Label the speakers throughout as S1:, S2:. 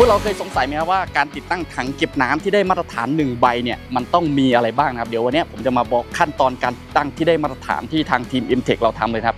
S1: พวกเราเคยสงสัยไหมครับว่าการติดตั้งถังเก็บน้ำที่ได้มาตรฐาน 1 ใบเนี่ยมันต้องมีอะไรบ้างนะครับ เดี๋ยววันนี้ผมจะมาบอกขั้นตอนการติดตั้งที่ได้มาตรฐานที่ทางทีม m t e c h เราทำเลยครับ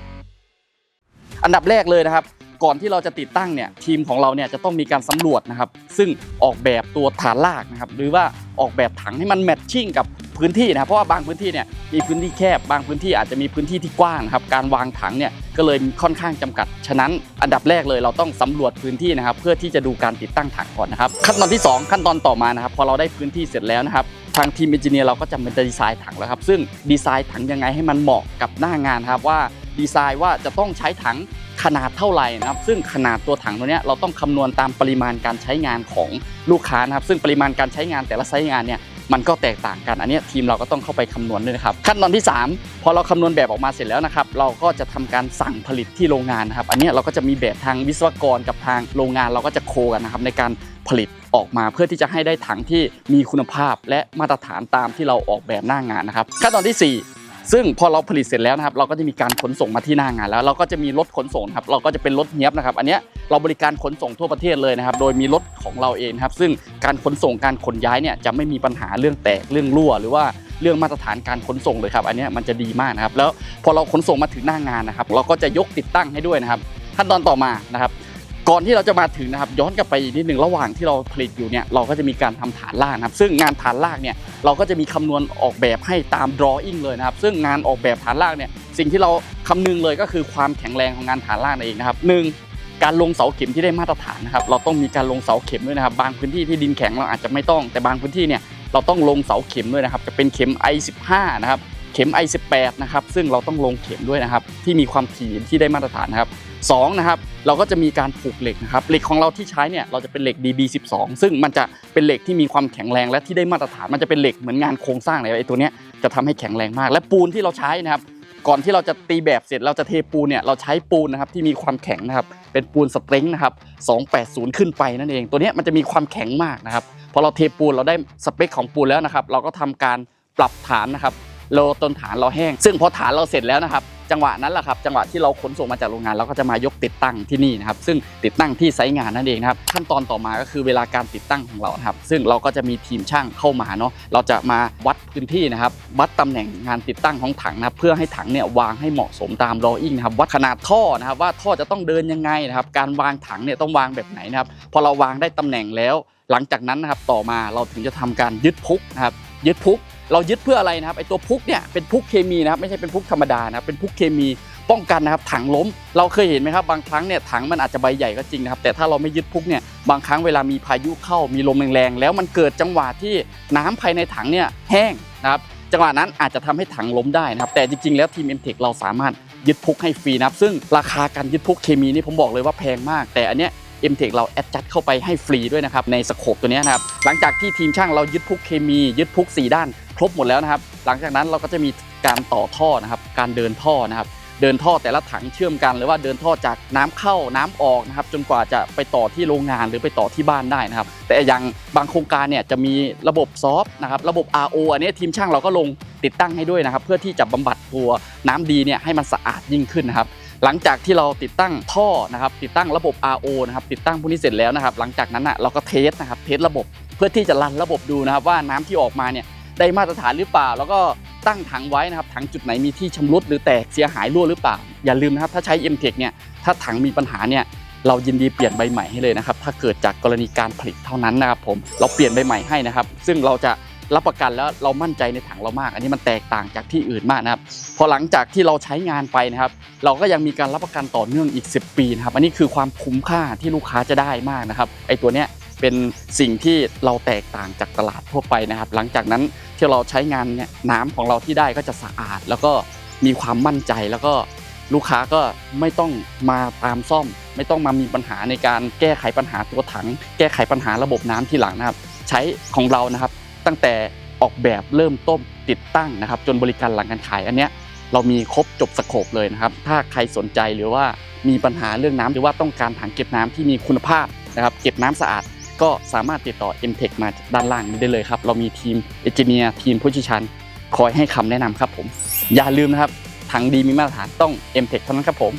S1: อันดับแรกเลยนะครับ ก่อนที่เราจะติดตั้งเนี่ยทีมของเราเนี่ยจะต้องมีการสำรวจนะครับ ซึ่งออกแบบตัวฐานรากนะครับหรือว่าออกแบบถังให้มันแมทชิ่งกับ พื้นที่นะเพราะว่าบางพื้นที่เนี่ยมีพื้นที่แคบบางพื้นที่อาจจะมีพื้นที่ที่กว้างนะครับการวางถังเนี่ยก็เลยค่อนข้างจำกัด ฉะนั้นอันดับแรกเลยเราต้องสำรวจพื้นที่นะครับเพื่อที่จะดูการติดตั้งถังก่อนนะครับขั้นตอนที่ 2 ขั้นตอนต่อมานะครับพอเราได้พื้นที่เสร็จแล้วนะครับทางทีมเอนจิเนียร์เราก็จะเป็นดีไซน์ถังแล้วครับซึ่งดีไซน์ถังยังไงให้มันเหมาะกับหน้างานครับว่าดีไซน์ว่าจะต้องใช้ถังขนาดเท่าไหร่นะครับ ซึ่งขนาดตัวถังตัวนี้เราต้องคำนวณตามปริมาณการใช้งานของลูกค้านะครับ ซึ่งปริมาณการใช้งานแต่ละไซส์งานเนี่ย มันก็แตกต่างกันอันนี้ทีมเราก็ต้องเข้าไปคำนวณด้วยนะครับขั้นตอนที่ 3 พอเราคำนวณแบบออกมาเสร็จแล้วนะครับเราก็จะทำการสั่งผลิตที่โรงงานนะครับอันนี้เราก็จะมีแบบทางวิศวกรกับทางโรงงานเราก็จะโคกันนะครับในการผลิตออกมาเพื่อที่จะให้ได้ถังที่มีคุณภาพและมาตรฐานตามที่เราออกแบบหน้างานนะครับขั้นตอนที่ 4 ซึ่งพอเราผลิตเสร็จแล้วนะครับ เราก็จะมีการขนส่งมาที่หน้างานแล้ว เราก็จะมีรถขนส่งครับ เราก็จะเป็นรถเนี้ยบนะครับ อันเนี้ยเราบริการขนส่งทั่วประเทศเลยนะครับ โดยมีรถของเราเองครับ ซึ่งการขนส่งการขนย้ายเนี่ยจะไม่มีปัญหาเรื่องแตกเรื่องรั่ว หรือว่าเรื่องมาตรฐานการขนส่งเลยครับ อันเนี้ยมันจะดีมากนะครับ แล้วพอเราขนส่งมาถึงหน้างานนะครับ เราก็จะยกติดตั้งให้ด้วยนะครับ ขั้นตอนต่อมานะครับ ก่อนที่เราจะมาถึงนะครับย้อนกลับไปอีกนิดหนึ่งระหว่างที่เราผลิตอยู่เนี่ยเราก็จะมีการทำฐานรากนะครับซึ่งงานฐานรากเนี่ยเราก็จะมีคำนวณออกแบบให้ตาม drawing เลยนะครับซึ่งงานออกแบบฐานรากเนี่ยสิ่งที่เราคำนึงเลยก็คือความแข็งแรงของงานฐานรากนั่นเองนะครับหนึ่งการลงเสาเข็มที่ได้มาตรฐานนะครับเราต้องมีการลงเสาเข็มด้วยนะครับ บางพื้นที่ที่ดินแข็งเราอาจจะไม่ต้องแต่บางพื้นที่เนี่ยเราต้องลงเสาเข็มด้วยนะครับจะเป็นเข็ม I15 นะครับ เข็ม I18 นะครับซึ่งเราต้องลงเข็มด้วยนะครับ ที่มีความถี่ที่ได้มาตรฐานนะครับสองนะครับเราก็จะมีการผูกเหล็กนะครับเหล็กของเราที่ใช้เนี่ยเราจะเป็นเหล็ก DB12 ซึ่งมันจะเป็นเหล็กที่มีความแข็งแรงและที่ได้มาตรฐาน มันจะเป็นเหล็กเหมือนงานโครงสร้างเลยไอ้ตัวเนี้ยจะทำให้แข็งแรงมาก และปูนที่เราใช้นะครับก่อนที่เราจะตีแบบเสร็จเราจะเทปูนเนี่ยเราใช้ปูนนะครับที่มีความแข็งนะครับเป็นปูนสเตริงนะครับ280 ขึ้นไปนั่นเองตัวเนี้ยมันจะมีความแข็งมากนะครับพอเราเทปูนเราได้สเปคของปูนแล้วนะครับเราก็ทำการปรับฐานนะครับ โลต้นฐานเราแห้ง ซึ่งพอฐานเราเสร็จแล้วนะครับ จังหวะนั้นแหละครับ จังหวะที่เราขนส่งมาจากโรงงานเราก็จะมายกติดตั้งที่นี่นะครับ ซึ่งติดตั้งที่ไซต์งานนั่นเองนะครับ ขั้นตอนต่อมาก็คือเวลาการติดตั้งของเราครับ ซึ่งเราก็จะมีทีมช่างเข้ามาเนาะ เราจะมาวัดพื้นที่นะครับ วัดตำแหน่งงานติดตั้งของถังนะครับ เพื่อให้ถังเนี่ยวางให้เหมาะสมตาม drawing นะครับ วัดขนาดท่อนะครับ ว่าท่อจะต้องเดินยังไงนะครับ การวางถังเนี่ยต้องวางแบบไหนนะครับ พอเราวางได้ตำแหน่งแล้ว หลังจากนั้นนะครับ ต่อมาเราถึงจะทำการยึดพุกนะครับ ยึดพุก เรายึดเพื่ออะไรนะครับไอตัวพุกเนี่ยเป็นพุกเคมีนะครับไม่ใช่เป็นพุกธรรมดานะครับเป็นพุกเคมีป้องกันนะครับถังล้ม เราเคยเห็นไหมครับบางครั้งเนี่ยถังมันอาจจะใบใหญ่ก็จริงนะครับแต่ถ้าเราไม่ยึดพุกเนี่ยบางครั้งเวลามีพายุเข้ามีลมแรงๆแล้วมันเกิดจังหวะที่น้ำภายในถังเนี่ยแห้งนะครับจังหวะนั้นอาจจะทำให้ถังล้มได้นะครับแต่จริงๆ แล้วทีม m t e c h เราสามารถยึดพุกให้ฟรีนะครับซึ่งราคาการยึดพุกเคมีนี่ผมบอกเลยว่าแพงมาก แต่อันเนี้ย m t e c h เราแอดจัดเข้าไปให้ฟรีด้วยนะครับในสโคปตัวนี้นะครับหลังจากที่ทีมช่างเรายึดพุกเคมี ยึดพุก 4 ด้าน ครบหมดแล้วนะครับหลังจากนั้นเราก็จะมีการต่อท่อนะครับการเดินท่อนะครับเดินท่อแต่ละถังเชื่อมกันหรือว่าเดินท่อจากน้ำเข้าน้ำออกนะครับจนกว่าจะไปต่อที่โรงงานหรือไปต่อที่บ้านได้นะครับ แต่อย่างบางโครงการเนี่ยจะมีระบบซอฟต์นะครับระบบ RO อันนี้ทีมช่างเราก็ลงติดตั้งให้ด้วยนะครับ เพื่อที่จะบำบัดตัวน้ำดีเนี่ยให้มันสะอาดยิ่งขึ้นนะครับ หลังจากที่เราติดตั้งท่อนะครับติดตั้งระบบ RO นะครับติดตั้งพวกนี้เสร็จแล้วนะครับหลังจากนั้นอะเราก็เทสนะครับเทสระบบเพื่อที่จะรันระบบดูนะครับว่าน้ำที่ออกมาเนี่ยได้มาตรฐานหรือเปล่า แล้วก็ตั้งถังไว้นะครับถังจุดไหนมีที่ชำรุดหรือแตกเสียหายรั่วหรือเปล่า อย่าลืมนะครับถ้าใช้ m t e c h เนี่ยถ้าถังมีปัญหาเนี่ยเรายินดีเปลี่ยนใบใหม่ให้เลยนะครับถ้าเกิดจากกรณีการผลิตเท่านั้นนะครับผมเราเปลี่ยนใบใหม่ให้นะครับ ซึ่งเราจะ รับประกันแล้วเรามั่นใจในถังเรามาก อันนี้มันแตกต่างจากที่อื่นมากนะครับพอหลังจากที่เราใช้งานไปนะครับ เราก็ยังมีการรับประกันต่อเนื่องอีก 10 ปีนะครับ อันนี้คือความคุ้มค่าที่ลูกค้าจะได้มากนะครับไอตัวเนี้ยเป็นสิ่งที่เราแตกต่างจากตลาดทั่วไปนะครับ หลังจากนั้นที่เราใช้งานเนี่ยน้ำของเราที่ได้ก็จะสะอาด แล้วก็มีความมั่นใจแล้วก็ลูกค้าก็ไม่ต้องมาตามซ่อม ไม่ต้องมามีปัญหาในการแก้ไขปัญหาตัวถัง แก้ไขปัญหาระบบน้ำที่หลังนะครับ ใช้ของเรานะครับ ตั้งแต่ออกแบบเริ่มต้นติดตั้งนะครับ จนบริการหลังการขายอันเนี้ยเรามีครบจบสโคปเลยนะครับ ถ้าใครสนใจหรือว่ามีปัญหาเรื่องน้ำหรือว่าต้องการถังเก็บน้ำที่มีคุณภาพนะครับ เก็บน้ำสะอาด ก็สามารถติดต่อ m t e c h มาด้านล่างนี้ได้เลยครับ เรามีทีมเอนจิเนียร์ทีมผู้เชี่ยวชาญคอยให้คำแนะนำครับผม อย่าลืมนะครับถังดีมีมาตรฐานต้อง m t e c h เท่านั้นครับผม